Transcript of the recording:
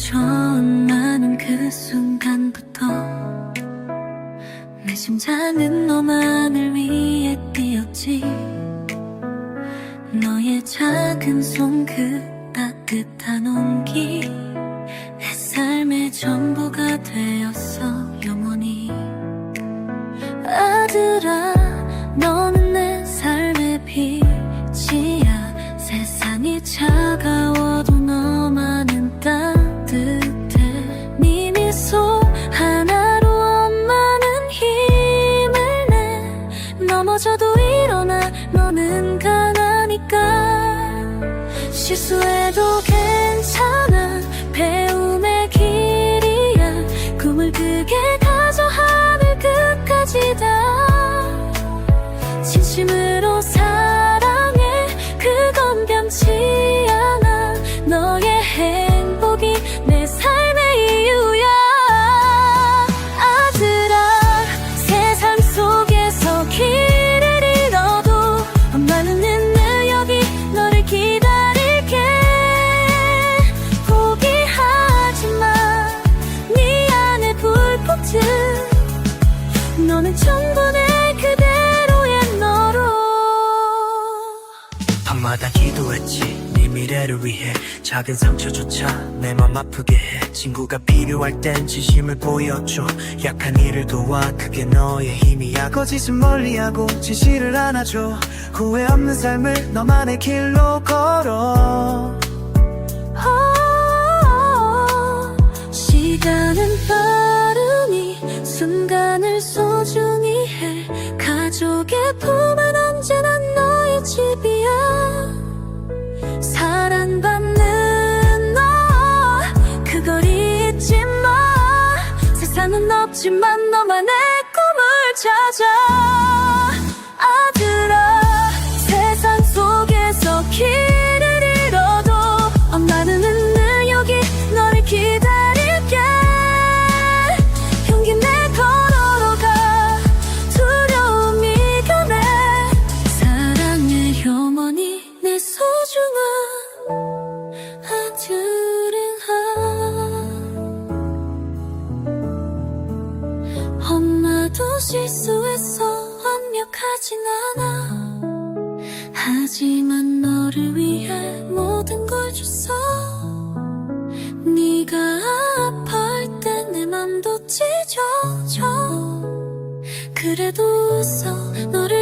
처음 아는 그 순간부터 내 심장은 너만을 위해 뛰었지. 너의 작은 손 그 따뜻한 온기 내 삶의 전부가 넘어져도 일어나. 너는 강하니까. 실수해도 괜찮아. 배움의 길이야. 꿈을 크게 가져 하늘 끝까지 다. 진심으로 사랑해. 그건 변치 기도했지. 네 미래를 위해 작은 상처조차 내 맘 아프게 해. 친구가 필요할 땐 진심을 보여줘. 약한 이를 도와 그게 너의 힘이야 거짓은 멀리하고 진실을 안아줘. 후회 없는 삶을 너만의 길로 걸어. 어, 시간은 빠르니 순간을 소중히 해. 가족의 품 없지만 너만의 꿈을 찾아. 아들아 실수했어 완벽하진 않아. 하지만 너를 위해 모든 걸 줬어. 네가 아파할 때 내 맘도 찢어져. 그래도 웃어. 너를